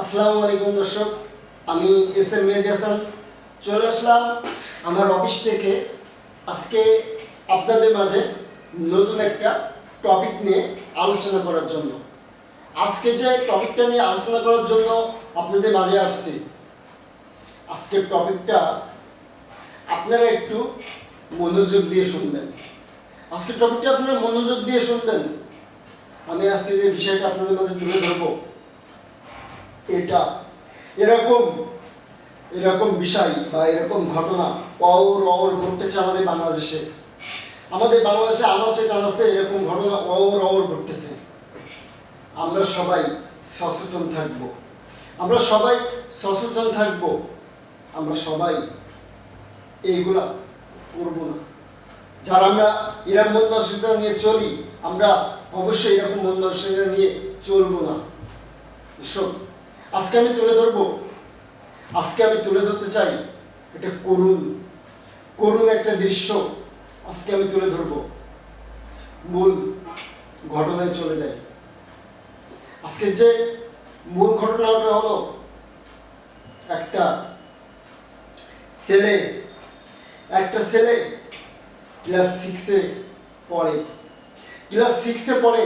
আসসালামু আলাইকুম দর্শক, আমি এস এম মেহেদি হাসান। চলে আসলাম আমার অফিস থেকে। আজকে আপনাদের মাঝে নতুন একটা টপিক নিয়ে আলোচনা করার জন্য। আজকে যে টপিকটা নিয়ে আলোচনা করার জন্য আপনাদের মাঝে আসছি। আজকের টপিকটা আপনারা একটু মনোযোগ দিয়ে শুনবেন। আজকের টপিকটা আপনারা মনোযোগ দিয়ে শুনবেন। আমি আজকে যে বিষয়টা আপনাদের মাঝে তুলে ধরবো এটা। এরকম এরকম বিষয় বা এরকম ঘটনা অর অর ঘটতেছে আমাদের বাংলাদেশে। আমাদের বাংলাদেশে আনাচে কানাচে এরকম ঘটনা অর অর ঘটতেছে। আমরা সবাই সচেতন থাকব। আমরা সবাই সচেতন থাকব। আমরা সবাই এইগুলা করব না। যারা আমরা এরকম মন নিয়ে চলি, আমরা অবশ্যই এরকম মন নিয়ে চলবো না। এসব আজকে আমি তুলে ধরবো। আজকে আমি তুলে ধরতে চাই এটা করুণ করুণ একটা দৃশ্য আজকে আমি তুলে ধরবো। মূল ঘটনায় চলে যাই। আজকে যে মূল ঘটনাটা হলো, একটা ছেলে একটা ছেলে ক্লাস সিক্সে পড়ে। ক্লাস সিক্সে পড়ে।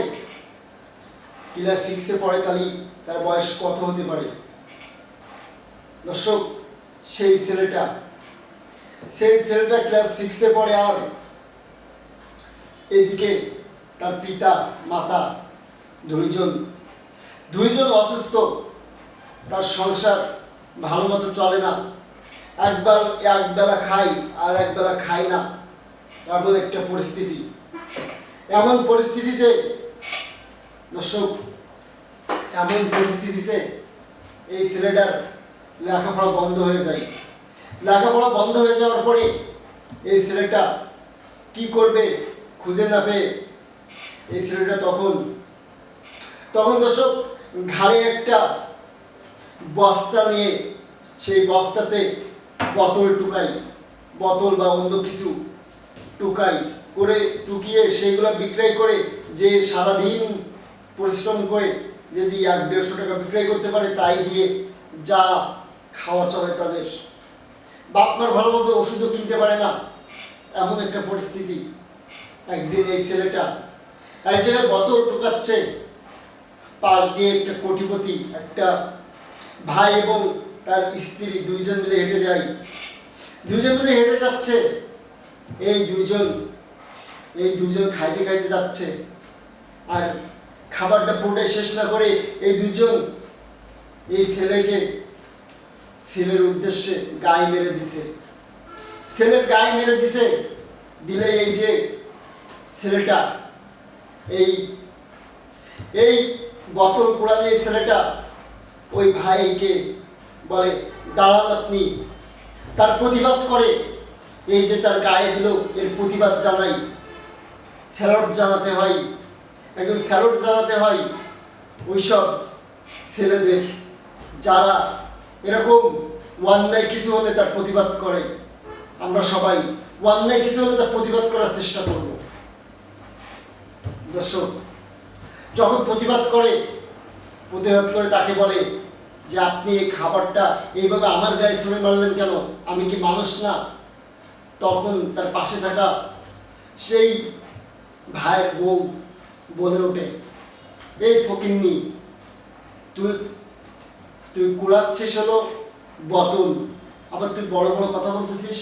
ক্লাস সিক্সে পড়ে তাহলে তার বয়স কত হতে পারে? দর্শক, সেই ছেলেটা সেই ছেলেটা ক্লাস সিক্সে পড়ে আর এদিকে তার পিতা, মাতা, দুইজন দুইজন অসুস্থ। তার সংসার ভালো মতো চলে না। একবার একবেলা খাই আর একবেলা খাই না। এমন একটা পরিস্থিতি। এমন পরিস্থিতিতে দর্শক এমন পরিস্থিতিতে এই ছেলেটার লেখাপড়া বন্ধ হয়ে যায়। লেখাপড়া বন্ধ হয়ে যাওয়ার পরে এই ছেলেটা কি করবে খুঁজে না পেয়ে এই ছেলেটা তখন তখন দর্শক ঘাড়ে একটা বস্তা নিয়ে সেই বস্তাতে বোতল টুকাই, বোতল বা অন্য কিছু টুকাই করে টুকিয়ে সেইগুলো বিক্রয় করে যে সারাদিন পরিশ্রম করে যদি এক দেড়শো টাকা বিক্রয় করতে পারে, তাই দিয়ে যা খাওয়া চলে তাদের। বাপ মার ভালোভাবে ওষুধও কিনতে পারে না। এমন একটা পরিস্থিতি। একদিন এই ছেলেটা এক জায়গায় বোতল ঢুকাচ্ছে। পাশ দিয়ে একটা কোটিপতি, একটা ভাই এবং তার স্ত্রী দুইজন মিলে হেঁটে যায়। দুজন মিলে হেঁটে যাচ্ছে। এই দুজন এই দুজন খাইতে খাইতে যাচ্ছে। আর খাবারটা পুরোটাই শেষ না করে এই দুজন এই ছেলেকে, ছেলের উদ্দেশ্যে গায়ে মেরে দিছে। ছেলের গায়ে মেরে দিছে, দিলে এই যে ছেলেটা, এই এই বোতল পোড়ানো এই ছেলেটা, ওই ভাইকে বলে, দাঁড়ান আপনি। তার প্রতিবাদ করে, এই যে তার গায়ে দিল, এর প্রতিবাদ জানাই। স্যালট জানাতে হয় একদম স্যালট জানাতে হয় ওইসব ছেলেদের যারা এরকম অন্যায় কিছু হলে তার প্রতিবাদ করে। আমরা সবাই অন্যায় কিছু হলে তার প্রতিবাদ করার চেষ্টা করব। দর্শক, যখন প্রতিবাদ করে প্রতিবাদ করে তাকে বলে যে আপনি এই খাবারটা এইভাবে আমার গায়ে ছুঁড়ে মারলেন কেন? আমি কি মানুষ না? তখন তার পাশে থাকা সেই ভাইয়ের বউ বলে ওঠে, এই ফকিন্নি, তুই তুই কুড়াচ্ছিস হলো বোতল, আবার তুই বড় বড় কথা বলতেছিস?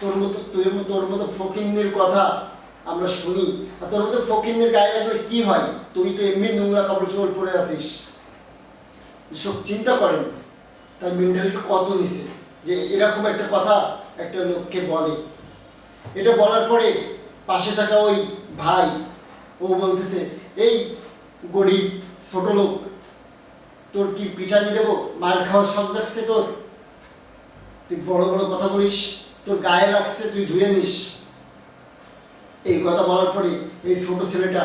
তোর মতো, তুই তোর মতো ফকিন্নির কথা আমরা শুনি, আর তোর মতো ফকিন্নির গায়ে লাগলে কি হয়? তুই তো এমনি নোংরা কাপড় চোপড় পরে আসিস সব চিন্তা করেন, তার মেন্টালিটি কত নিছে যে এরকম একটা কথা একটা লোককে বলে। এটা বলার পরে পাশে থাকা ওই ভাই ও বলতেছে, এই গরিব, ছোট লোক, তোর কি পিঠানি দেবো? মার খাওয়ার শখ লাগছে তোর? তুই বড় বড় কথা বলিস, তোর গায়ে লাগছে তুই ধুয়ে নিস। এই কথা বলার পরে এই ছোট ছেলেটা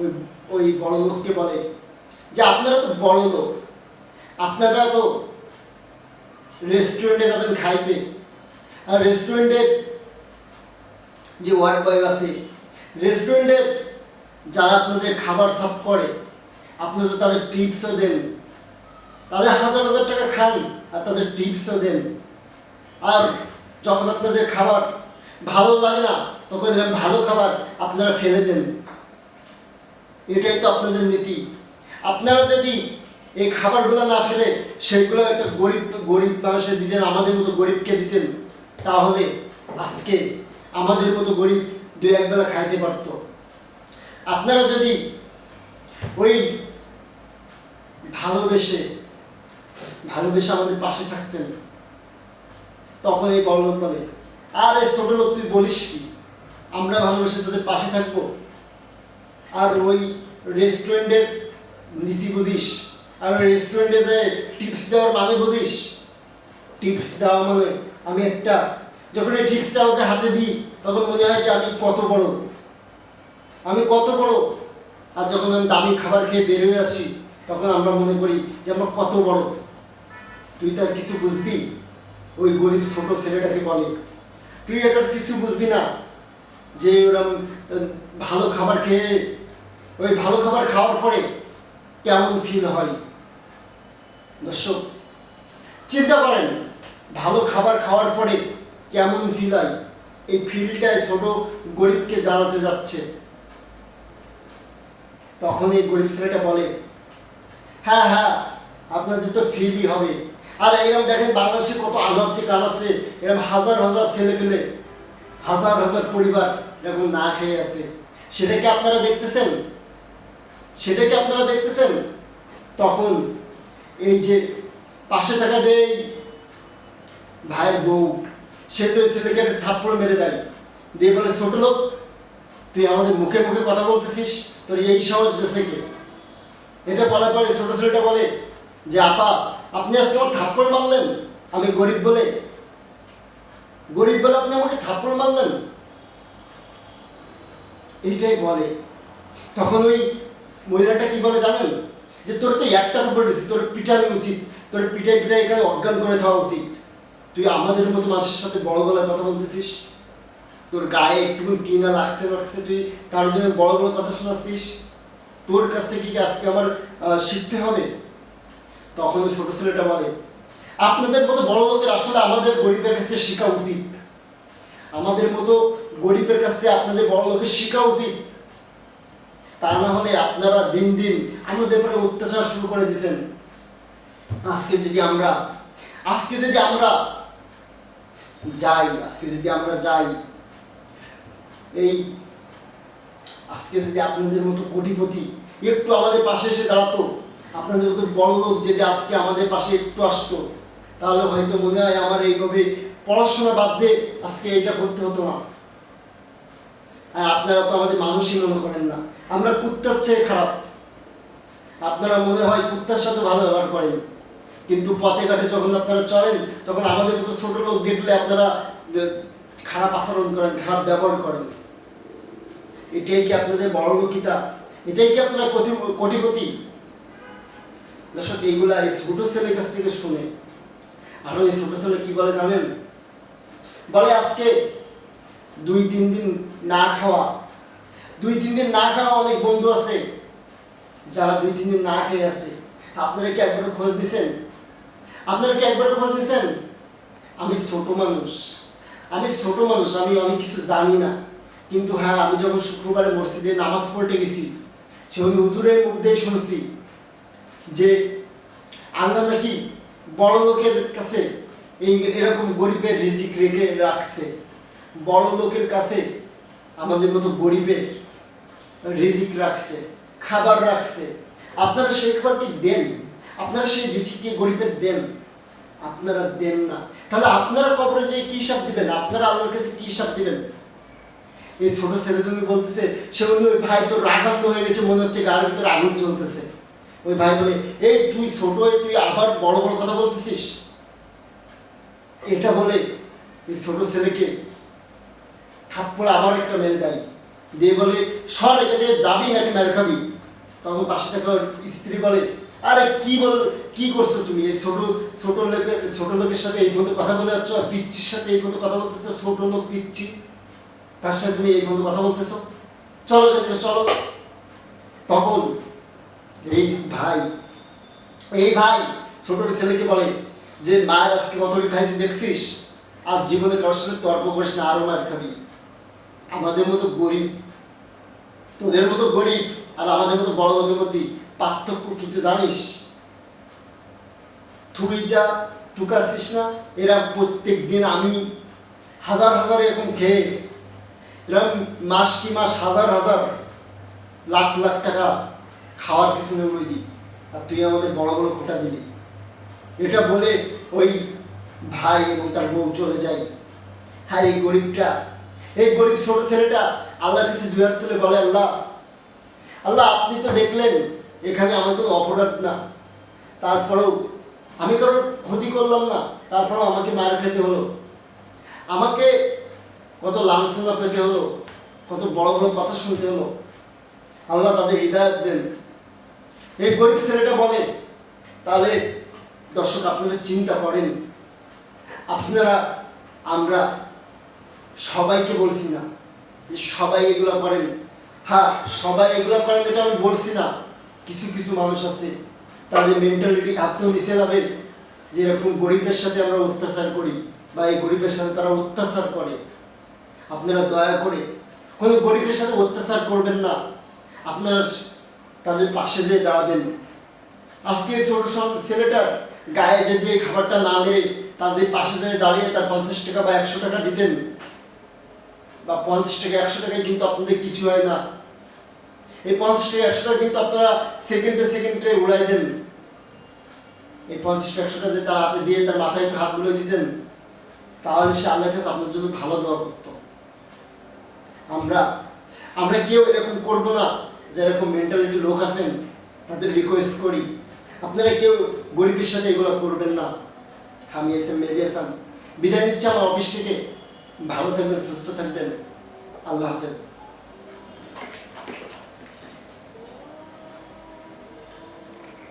ওই ওই বড় লোককে বলে, যে আপনারা তো বড় লোক, আপনারা তো রেস্টুরেন্টে যাবেন খাইতে। আর রেস্টুরেন্টের যে ওয়ার্ড বয় আছে রেস্টুরেন্টের যারা আপনাদের খাবার সার্ভ করে, আপনারা তাদের টিপসও দেন। তাদের হাজার হাজার টাকা খান আর তাদের টিপসও দেন। আর যখন আপনাদের খাবার ভালো লাগে না, তখন এরকম ভালো খাবার আপনারা ফেলে দেন। এটাই তো আপনাদের নীতি। আপনারা যদি এই খাবারগুলো না ফেলে, সেগুলো একটা গরিব গরিব মানুষের দিতেন, আমাদের মতো গরিবকে দিতেন, তাহলে আজকে আমাদের মতো গরিব দু একবেলা খাইতে পারতো। আপনারা যদি ওই ভালোবেসে ভালোবেসে আমাদের পাশে থাকতেন, তখন এই বড় লোক বলে, আর এই ছোট লোক তুই বলিস কি? আমরা ভালোবেসে তোদের পাশে থাকব? আর ওই রেস্টুরেন্টের নীতি বুঝিস? আর ওই রেস্টুরেন্টে যে টিপস দেওয়ার মানে বুঝিস? টিপস দেওয়া মানে আমি একটা, যখন এই টিপসটা ওকে হাতে দিই, তখন মনে হয় যে আমি কত বড়। আমি কত বড়? আর যখন আমি দামি খাবার খেয়ে বের হয়ে আসি, তখন আমরা মনে করি যে আমরা কত বড়। তুই তার কিছু বুঝবি? ওই গরিব ছোট ছেলেটাকে বলে, তুই এটা কিছু বুঝবি না যে ওরম ভালো খাবার খেয়ে, ওই ভালো খাবার খাওয়ার পরে কেমন ফিল হয়? দর্শক, চিন্তা করেন, ভালো খাবার খাওয়ার পরে কেমন ফিল হয়? এই ফিলটায় ছোট গরিবকে জানাতে যাচ্ছে। তখন এই গরিব ছেলেটা বলে হ্যাঁ হ্যাঁ আপনাদের তো ফিলই হবে। আর এরকম দেখেন বাংলাদেশে কত আনাচ্ছে কানাচ্ছে এরকম হাজার হাজার ছেলে পেলে, হাজার হাজার পরিবার এরকম না খেয়ে আছে। সেটা কি আপনারা দেখতেছেন? সেটা কি আপনারা দেখতেছেন? তখন এই যে পাশে থাকা যে ভাইয়ের বউ, সে তো ছেলেকে থাপ্পড় মেরে দেয়। দিয়ে বলে, ছোট লোক, তুই আমাদের মুখে মুখে কথা বলতেছিস তোর এই সাহস দেশে কে? এটা বলার পরে ছোট ছেলেটা বলে যে, আপা, আপনি আজকে আমার থাপ্পড় মারলেন? আমি গরিব বলে। গরিব বলে আপনি আমাকে থাপ্পড় মারলেন? এইটাই বলে। তখন ওই মহিলাটা কি বলে জানেন? যে, তোর তো একটা থাপ্পড় দিছি তোর পিটানো উচিত। তোর পিটাই পিটাই এখানে অজ্ঞান করে থাকা উচিত। তুই আমাদের মতো মানুষের সাথে বড় গলায় কথা বলতেছিস? তোর গায়ে একটু কিনা লাগছে লাগছে তুই, তার জন্য বড় বড় কথা শোনাচ্ছিস। তোর কাছ থেকে কি আজকে আমার শিখতে হবে? তখন ছোট ছেলেটা বলে, আপনাদের মতো বড় লোকের আসলে আমাদের গরিবের কাছ থেকে শেখা উচিত। আমাদের মতো গরিবের কাছ থেকে আপনাদের বড় লোকের শেখা উচিত। তা না হলে আপনারা দিন দিন আমাদের পরে অত্যাচার শুরু করে দিয়েছেন। আজকে যদি আমরা, আজকে যদি আমরা যাই, আজকে যদি আমরা যাই এই আজকে যদি আপনাদের মতো কোটিপতি একটু আমাদের পাশে এসে দাঁড়াতো। আপনাদের মতো বড় লোক যদি আজকে আমাদের পাশে একটু আসতো, তাহলে হয়তো মনে হয় আমার এইভাবে পড়াশোনা বাদ দিয়ে আজকে এটা করতে হতো না। আর আপনারা তো আমাদের মানুষই মনে করেন না। আমরা কুত্তার চেয়ে খারাপ। আপনারা মনে হয় কুত্তার সাথে ভালো ব্যবহার করেন। কিন্তু পথে ঘাটে যখন আপনারা চলেন, তখন আমাদের মতো ছোট লোক দেখলে আপনারা খারাপ আচরণ করেন, খারাপ ব্যবহার করেন। এটাই কি আপনাদের বড় লোকিতা এটাই কি আপনারা কোটি- কোটিপতি? দর্শক, এইগুলা এই ছোট ছেলের কাছ থেকে শুনে। আরও এই ছোট ছেলে কি বলে জানেন? বলে আজকে দুই, তিন দিন না খাওয়া। দুই, তিন দিন না খাওয়া অনেক বন্ধু আছে। যারা দুই, তিন দিন না খেয়ে আছে। আপনারা কি একবার খোঁজ দিছেন আপনারা কি একবার খোঁজ দিছেন আমি ছোট মানুষ। আমি ছোট মানুষ, আমি অনেক কিছু জানি না। কিন্তু হ্যাঁ আমি যখন শুক্রবারে মসজিদে নামাজ পড়তে গেছি সে আমি হুজুরের মুখ দিয়ে শুনছি যে আল্লাহ নাকি বড় লোকের কাছে এই এরকম গরিবের রিজিক রেখে রাখছে। বড় লোকের কাছে আমাদের মতো গরিবের রিজিক রাখছে, খাবার রাখছে। আপনারা সেই খাবার কি দেন? আপনারা সেই রিজিককে গরিবের দেন? আপনারা দেন না। তাহলে আপনারা কবরে যে কি হিসাব দিবেন? আপনারা আল্লাহর কাছে কি হিসাব দিবেন? এই ছোট ছেলে তুমি বলতেছে, সে বলি, ওই ভাই তোর রাগান্ন হয়ে গেছে, মনে হচ্ছে গায়ের ভিতরে আগুন জ্বলতেছে। ওই ভাই বলে, এই তুই ছোট তুই আবার বড় বড় কথা বলতেছিস? এটা বলে এই ছোট ছেলেকে থাপ্পড় আবার একটা মেরে দেয়। দিয়ে বলে, সর থেকে, যাবি নাকি মেরে খাবি? তখন পাশে থাকা স্ত্রী বলে, আরে কি বল, কি করছ তুমি? এই ছোট ছোট লোকের ছোট লোকের সাথে এই পর্যন্ত কথা বলে যাচ্ছ? পিচ্ছির সাথে এই পর্যন্ত কথা বলতেছো? ছোট লোক পিচ্ছি। তার সাথে তুমি এই পর্যন্ত কথা বলতেছো? চলো এখান চলো। তখন এই ভাই এই ভাই, ছোট ছেলেকে বলে যে, মায়ের আজকে কতটি খাইছি দেখছিস? আর জীবনে কারোর সাথে তর্ক করিস না, আরও মায়ের খাবি। আমাদের মতো গরিব, তোদের মতো গরিব আর আমাদের মতো বড় লোকের মধ্যে পার্থক্য কি তুই জানিস? তুই যা টুকাছিস না, এরা প্রত্যেক দিন আমি হাজার হাজার এরকম খেয়ে এরকম মাস কি মাস হাজার হাজার লাখ লাখ টাকা খাওয়ার পিছনে বই দিই। আর তুই আমাদের বড় বড় খোটা দিবি এটা বলে ওই ভাই এবং তার বউ চলে যায়। হ্যাঁ এই গরিবটা, এই গরিব ছোট ছেলেটা আল্লাহর কাছে দুই হাত তুলে বলে, আল্লাহ আল্লাহ, আপনি তো দেখলেন, এখানে আমার কোনো অপরাধ না। তারপরেও আমি কারোর ক্ষতি করলাম না। তারপরেও আমাকে মার খেতে হলো। আমাকে কত লাঞ্ছনা পেতে হলো, কত বড় বড় কথা শুনতে হলো। আল্লাহ তাদের হৃদায়ত দেন। এই গরিব ছেলেটা বলে, তাহলে দর্শক, আপনারা চিন্তা করেন। আপনারা, আমরা সবাইকে বলছি না যে সবাই এগুলো করেন। হ্যাঁ সবাই এগুলো করেন এটা আমি বলছি না। কিছু কিছু মানুষ আছে, তাদের মেন্টালিটি এত মিশে যাবে যে এরকম গরিবের সাথে আমরা অত্যাচার করি বা এই গরিবের সাথে তারা অত্যাচার করে। আপনারা দয়া করে কোনো গরিবের সাথে অত্যাচার করবেন না। আপনারা তাদের পাশে যেয়ে দাঁড়াবেন। আজকে ছোট ছেলেটার গায়ে যে দিয়ে খাবারটা না মেরে তাদের পাশে যেয়ে দাঁড়িয়ে তার পঞ্চাশ টাকা বা একশো টাকা দিতেন, বা পঞ্চাশ টাকা, একশো টাকায় কিন্তু আপনাদের কিছু হয় না। এই পঞ্চাশ টাকা, একশো টাকা কিন্তু আপনারা সেকেন্ডে সেকেন্ডে উড়াই দেন। এই পঞ্চাশ টাকা, একশো টাকা তার হাতে দিয়ে তার মাথায় একটু হাত দিতেন, তাহলে সে আল্লাহর কাছে আপনার জন্য ভালো দোয়া করতো। আমরা আমরা কেউ এরকম করব না, যেরকম মেন্টালিটি লোক আছেন, তাদের রিকোয়েস্ট করি। আপনারা কেউ গরিবের সাথে এগুলো করবেন না। আমি এস এম মেহেদি বিদায় দিচ্ছি আমার অফিস থেকে। ভালো থাকবেন, সুস্থ থাকবেন। আল্লাহ হাফেজ।